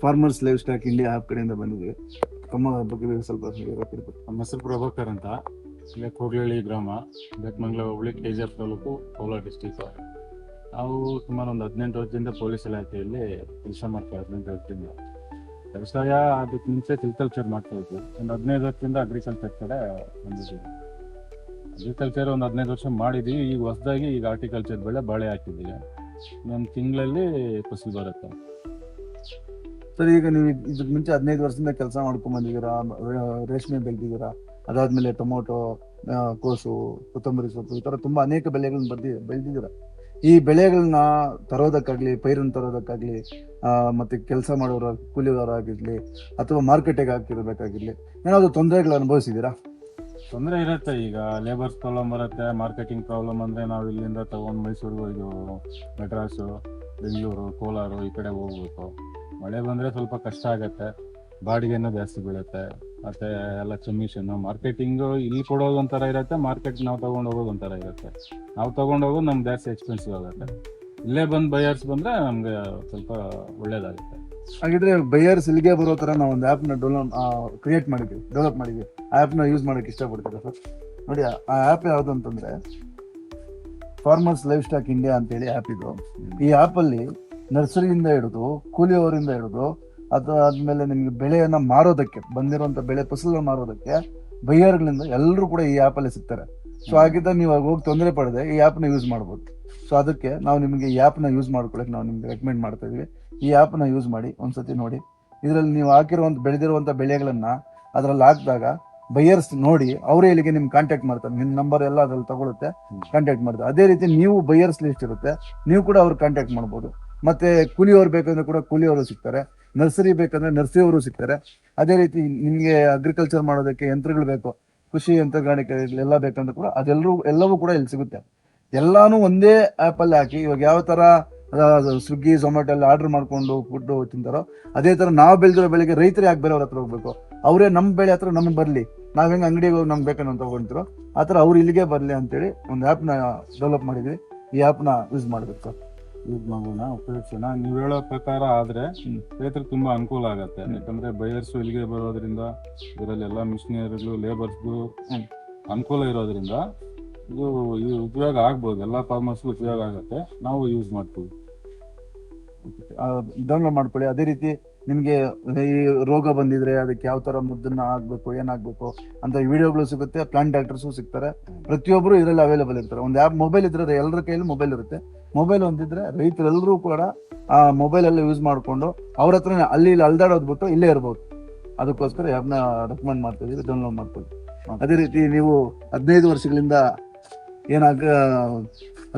Farmers livestock India app ಕಡೆಯಿಂದ ಬಂದಿದೆ. ತಮ್ಮ ಬಗ್ಗೆ ಸ್ವಲ್ಪ. ನಮ್ಮ ಹೆಸರು ಪ್ರಭಾಕರ್ ಅಂತ. ಇಲ್ಲೇ ಕೋಗ್ಲಹಳ್ಳಿ ಗ್ರಾಮ ಬೆಕ್ಮಂಗ್ಲ ಹೋಬಳಿ ಕೆ ಜಿ ಎಫ್ ತಾಲೂಕು, ಕೋಲಾರ ಡಿಸ್ಟಿಕ್ ನಾವು ಸುಮಾರು ಒಂದು ಹದಿನೆಂಟು ವರ್ಷದಿಂದ ಪೊಲೀಸ್ ಇಲಾಖೆಯಲ್ಲಿ ಕೆಲಸ ಮಾಡ್ತೀವಿ ಹದಿನೆಂಟು ವರ್ಷದಿಂದ ವ್ಯವಸಾಯ ಅದಕ್ಕೆ ಮುಂಚೆ ಸಿಲ್ಕಲ್ಚರ್ ಮಾಡ್ತಾ ಇದ್ವಿ. ಒಂದು ಹದಿನೈದು ವರ್ಷದಿಂದ ಅಗ್ರಿಕಲ್ಚರ್ ಕಡೆ ಬಂದಿದ್ದೀವಿ. ಅಗ್ರಿಕಲ್ಚರ್ ಒಂದು ಹದಿನೈದು ವರ್ಷ ಮಾಡಿದ್ವಿ. ಈಗ ಹೊಸದಾಗಿ ಈಗ ಆರ್ಟಿಕಲ್ಚರ್ ಬೆಳೆ ಬಾಳೆ ಹಾಕಿದ್ದೀವಿ. ಒಂದು ತಿಂಗಳಲ್ಲಿ ಫಸಲು ಬರುತ್ತೆ. ಸರ್, ಈಗ ನೀವು ಇದಕ್ಕೆ ಮುಂಚೆ ಹದಿನೈದು ವರ್ಷದಿಂದ ಕೆಲಸ ಮಾಡ್ಕೊಂಡ್ ಬಂದಿದ್ದೀರಾ, ರೇಷ್ಮೆ ಬೆಳೆದಿದ್ದೀರಾ, ಅದಾದ್ಮೇಲೆ ಟೊಮೊಟೊ ಕೋಸು, ಕೊತ್ತಂಬರಿ ಸೊಪ್ಪು, ಈ ತರ ತುಂಬಾ ಅನೇಕ ಬೆಳೆಗಳನ್ನ ಬರ್ದಿ, ಬೆಳೆದಿದ್ದೀರಾ. ಈ ಬೆಳೆಗಳನ್ನ ತರೋದಕ್ಕಾಗ್ಲಿ, ಪೈರನ್ನು ತರೋದಕ್ಕಾಗ್ಲಿ ಮತ್ತೆ ಕೆಲಸ ಮಾಡೋರ ಕೂಲಿಗಾರಾಗಿರ್ಲಿ ಅಥವಾ ಮಾರ್ಕೆಟಿಗೆ ಹಾಕಿರ್ಬೇಕಾಗಿರ್ಲಿ, ಏನಾದ್ರು ತೊಂದರೆಗಳು ಅನುಭವಿಸಿದ್ದೀರಾ? ತೊಂದರೆ ಇರುತ್ತೆ ಈಗ ಲೇಬರ್ಸ್ ಪ್ರಾಬ್ಲಮ್ ಬರುತ್ತೆ ಮಾರ್ಕೆಟಿಂಗ್ ಪ್ರಾಬ್ಲಮ್ ಅಂದ್ರೆ ನಾವು ಇಲ್ಲಿಂದ ತಗೊಂಡು ಮೈಸೂರು ಇದು ಮೆಡ್ರಾಸು ಬೆಂಗಳೂರು, ಕೋಲಾರು ಈ ಕಡೆ ಹೋಗ್ಬೇಕು. ಮಳೆ ಬಂದ್ರೆ ಸ್ವಲ್ಪ ಕಷ್ಟ ಆಗತ್ತೆ, ಬಾಡಿಗೆನೂ ಜಾಸ್ತಿ ಬೀಳುತ್ತೆ, ಮತ್ತೆ ಎಲ್ಲ ಕಮಿಷನ್ ಮಾರ್ಕೆಟಿಂಗ್ ಇಲ್ಲಿ ಕೊಡೋದು ಒಂಥರ ಇರುತ್ತೆ ಮಾರ್ಕೆಟ್ ನಾವು ತಗೊಂಡು ಹೋಗೋದು ಒಂಥರ ಇರುತ್ತೆ. ನಾವು ತಗೊಂಡು ಹೋಗೋದು ನಮ್ಗೆ ಜಾಸ್ತಿ ಎಕ್ಸ್ಪೆನ್ಸಿವ್ ಆಗುತ್ತೆ. ಇಲ್ಲೇ ಬಂದು ಬೈಯರ್ಸ್ ಬಂದ್ರೆ ನಮ್ಗೆ ಸ್ವಲ್ಪ ಒಳ್ಳೇದಾಗುತ್ತೆ. ಹಾಗಿದ್ರೆ ಬೈಯರ್ಸ್ ಇಲ್ಲಿಗೆ ಬರೋ ತರ ನಾವು ಒಂದು ಆ್ಯಪ್ನ ಡೌನ್ಲೋಡ್ ಕ್ರಿಯೇಟ್ ಮಾಡಿದ್ವಿ ಡೆವಲಪ್ ಮಾಡಿದ್ವಿ. ಆ ಆ್ಯಪ್ನ ಯೂಸ್ ಮಾಡಕ್ಕೆ ಇಷ್ಟಪಡ್ತೀರಾ ಸರ್ ನೋಡಿ, ಆ ಆ್ಯಪ್ ಯಾವುದು ಅಂತಂದ್ರೆ ಫಾರ್ಮರ್ಸ್ ಲೈಫ್ ಸ್ಟಾಕ್ ಇಂಡಿಯಾ ಅಂತೇಳಿ ಆ್ಯಪ್ ಇದು. ಈ ಆ್ಯಪಲ್ಲಿ ನರ್ಸರಿಯಿಂದ ಹಿಡಿದು, ಕೂಲಿಯವರಿಂದ ಹಿಡಿದು, ಅದು ಆದ್ಮೇಲೆ ನಿಮ್ಗೆ ಬೆಳೆಯನ್ನ ಮಾರೋದಕ್ಕೆ, ಬಂದಿರುವಂತ ಬೆಳೆ ಫಸಲನ್ನ ಮಾರೋದಕ್ಕೆ ಬೈಯರ್ಗಳಿಂದ ಎಲ್ಲರೂ ಕೂಡ ಈ ಆ್ಯಪಲ್ಲಿ ಸಿಗ್ತಾರೆ. ಸೊ ಹಾಗಿದ್ದ ನೀವು ಹೋಗಿ ತೊಂದರೆ ಪಡೆದೆ ಈ ಆ್ಯಪ್ನ ಯೂಸ್ ಮಾಡ್ಬೋದು. ಸೊ ಅದಕ್ಕೆ ನಾವು ನಿಮಗೆ ಈ ಆ್ಯಪ್ನ ಯೂಸ್ ಮಾಡ್ಕೊಳಕ್ಕೆ ನಾವು ನಿಮ್ಗೆ ರೆಕಮೆಂಡ್ ಮಾಡ್ತಾ ಇದೀವಿ ಈ ಆ್ಯಪ್ನ ಯೂಸ್ ಮಾಡಿ, ಒಂದ್ಸತಿ ನೋಡಿ. ಇದರಲ್ಲಿ ನೀವು ಹಾಕಿರುವಂಥ ಬೆಳೆದಿರುವಂತ ಬೆಳೆಗಳನ್ನ ಅದರಲ್ಲಿ ಹಾಕಿದಾಗ ಬೈಯರ್ಸ್ ನೋಡಿ, ಅವರೇ ಇಲ್ಲಿಗೆ ನಿಮ್ಗೆ ಕಾಂಟ್ಯಾಕ್ಟ್ ಮಾಡ್ತಾರೆ. ನಿಮ್ಮ ನಂಬರ್ ಎಲ್ಲ ಅದ್ರಲ್ಲಿ ತಗೊಳುತ್ತೆ ಕಾಂಟ್ಯಾಕ್ಟ್ ಮಾಡ್ತಾರೆ. ಅದೇ ರೀತಿ ನೀವು ಬೈಯರ್ಸ್ ಲಿಸ್ಟ್ ಇರುತ್ತೆ, ನೀವು ಕೂಡ ಅವ್ರು ಕಾಂಟ್ಯಾಕ್ಟ್ ಮಾಡ್ಬೋದು. ಮತ್ತೆ ಕೂಲಿಯವರು ಬೇಕಂದ್ರೆ ಕೂಡ ಕೂಲಿಯವರು ಸಿಗ್ತಾರೆ. ನರ್ಸರಿ ಬೇಕಂದ್ರೆ ನರ್ಸರಿಯವರು ಸಿಗ್ತಾರೆ. ಅದೇ ರೀತಿ ನಿಮಗೆ ಅಗ್ರಿಕಲ್ಚರ್ ಮಾಡೋದಕ್ಕೆ ಯಂತ್ರಗಳು ಬೇಕು. ಕೃಷಿ ಯಂತ್ರಗಾರಿಕೆ ಎಲ್ಲ ಬೇಕಂದ್ರೆ ಕೂಡ ಅದೆಲ್ಲರೂ, ಎಲ್ಲವೂ ಕೂಡ ಇಲ್ಲಿ ಸಿಗುತ್ತೆ. ಎಲ್ಲಾನು ಒಂದೇ ಆ್ಯಪ್ ಅಲ್ಲಿ ಹಾಕಿ ಇವಾಗ ಯಾವ ತರ ಸ್ವಿಗ್ಗಿ ಝೊಮ್ಯಾಟೊ ಅಲ್ಲಿ ಆರ್ಡರ್ ಮಾಡ್ಕೊಂಡು ಫುಡ್ ತಿಂತಾರೋ, ಅದೇ ತರ ನಾವು ಬೆಳೆದಿರೋ ಬೆಳೆಗೆ ರೈತರು ಯಾಕೆ ಬೇರೆಯವ್ರ ಹತ್ರ ಹೋಗ್ಬೇಕು? ಅವರೇ ನಮ್ಮ ಬೆಳೆ ಹತ್ರ ನಮಗೆ ಬರಲಿ. ನಾವು ಹೆಂಗೆ ಅಂಗಡಿಗೆ ಹೋಗಿ ನಮ್ಗೆ ಬೇಕನ್ನೋ ತಗೊಂತಿರೋ ಆ ಥರ ಅವ್ರು ಇಲ್ಲಿಗೆ ಬರಲಿ ಅಂತೇಳಿ ಒಂದು ಆ್ಯಪ್ನ ಡೆವಲಪ್ ಮಾಡಿದ್ವಿ. ಈ ಆ್ಯಪ್ನ ಯೂಸ್ ಮಾಡಬೇಕು ಯೂಸ್ ಮಾಡೋಣ ಉಪಯೋಗಿಸೋಣ ನೀವು ಹೇಳೋ ಪ್ರಕಾರ ಆದ್ರೆ ರೈತರಿಗೆ ತುಂಬಾ ಅನುಕೂಲ ಆಗತ್ತೆ. ಯಾಕಂದ್ರೆ ಬಯರ್ಸ್ ಇಲ್ಲಿಗೆ ಬರೋದ್ರಿಂದ ಇದರಲ್ಲಿ ಎಲ್ಲ ಮಿಷಿನರಿಗಳು ಲೇಬರ್ಸ್ಗೂ. ಅನುಕೂಲ ಇರೋದ್ರಿಂದ ಇದು ಇದು ಉಪಯೋಗ ಆಗ್ಬೋದು. ಎಲ್ಲ ಫಾರ್ಮರ್ಸ್ಗೂ ಉಪಯೋಗ ಆಗತ್ತೆ. ನಾವು ಯೂಸ್ ಮಾಡ್ತೀವಿ. ಡೌನ್ಲೋಡ್ ಮಾಡ್ಕೊಳ್ಳಿ. ಅದೇ ರೀತಿ ನಿಮಗೆ ಈ ರೋಗ ಬಂದಿದ್ರೆ ಅದಕ್ಕೆ ಯಾವ ತರ ಮುದ್ದನ್ನ ಆಗ್ಬೇಕು ಏನಾಗ್ಬೇಕು ಅಂತ ವಿಡಿಯೋಗಳು ಸಿಗುತ್ತೆ. ಪ್ಲಾಂಟ್ ಡಾಕ್ಟರ್ಸು ಸಿಗ್ತಾರೆ. ಪ್ರತಿಯೊಬ್ಬರು ಇದರಲ್ಲಿ ಅವೈಲೇಬಲ್ ಇರ್ತಾರೆ. ಒಂದು ಆ್ಯಪ್ ಮೊಬೈಲ್ ಇದ್ರೆ ಎಲ್ಲರ ಕೈಯಲ್ಲಿ ಮೊಬೈಲ್ ಇರುತ್ತೆ. ಮೊಬೈಲ್ ಒಂದಿದ್ರೆ ರೈತರೆಲ್ಲರೂ ಕೂಡ ಆ ಮೊಬೈಲ್ ಎಲ್ಲ ಯೂಸ್ ಮಾಡಿಕೊಂಡು ಅವ್ರ ಹತ್ರ ಅಲ್ಲಿ ಇಲ್ಲಿ ಅಲ್ದಾಡೋದ್ ಬಿಟ್ಟು ಇಲ್ಲೇ ಇರ್ಬೋದು. ಅದಕ್ಕೋಸ್ಕರ ಯಾವ್ದನ್ನ ರೆಕಮೆಂಡ್ ಮಾಡ್ತಾ ಇದೀವಿ ಡೌನ್ಲೋಡ್ ಮಾಡ್ಕೊಳ್ಳಿ. ಅದೇ ರೀತಿ ನೀವು ಹದಿನೈದು ವರ್ಷಗಳಿಂದ ಏನಾಗ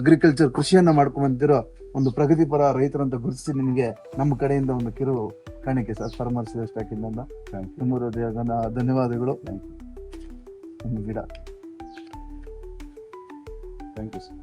ಅಗ್ರಿಕಲ್ಚರ್ ಕೃಷಿಯನ್ನ ಮಾಡ್ಕೊಂಡ್ ಬಂದಿರೋ ಒಂದು ಪ್ರಗತಿಪರ ರೈತರಂತ ಗುರುತಿಸಿ ನಿಮಗೆ ನಮ್ಮ ಕಡೆಯಿಂದ ಒಂದು ಕಿರು ಕಾಣಿಕೆ ಸರ್ ಫಾರ್ಮರ್ಸ್ you. ತುಂಬ ಧನ್ಯವಾದಗಳು. ಗಿಡ ಥ್ಯಾಂಕ್ ಯು ಗಿಡ. Thank you sir